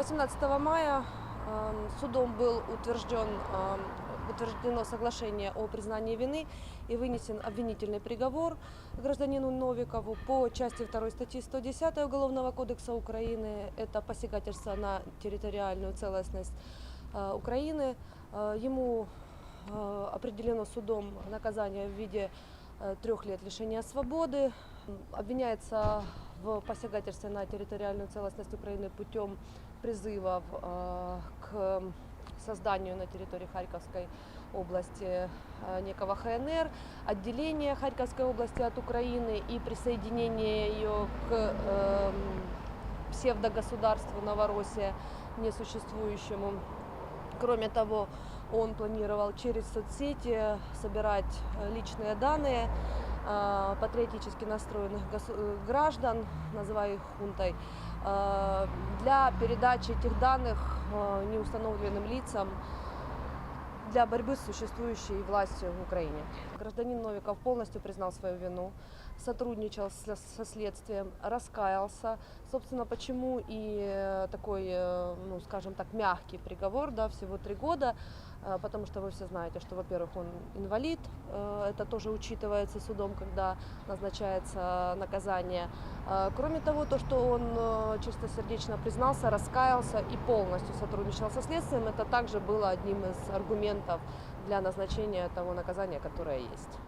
18 мая э, судом был утвержден, э, утверждено соглашение о признании вины и вынесен обвинительный приговор гражданину Новикову по части 2 статьи 110 Уголовного кодекса Украины. Это посягательство на территориальную целостность э, Украины. Э, Ему э, определено судом наказание в виде трех лет лишения свободы. Обвиняется в посягательстве на территориальную целостность Украины путем призывов э, к созданию на территории Харьковской области э, некого ХНР, отделения Харьковской области от Украины и присоединение ее к эм, псевдогосударству Новороссия, несуществующему. Кроме того, он планировал через соцсети собирать э, личные данные э, патриотически настроенных э, граждан, называя их хунтой, э, для передачи этих данных э, неустановленным лицам для борьбы с существующей властью в Украине. Гражданин Новиков полностью признал свою вину, сотрудничал со следствием, раскаялся. Собственно, почему и такой, ну, скажем так, мягкий приговор, да, всего три года, потому что вы все знаете, что, во-первых, он инвалид, э, это тоже учитывается судом, когда назначается наказание. Э, Кроме того, то, что он э, чистосердечно признался, раскаялся и полностью сотрудничал со следствием, это также было одним из аргументов для назначения того наказания, которое есть.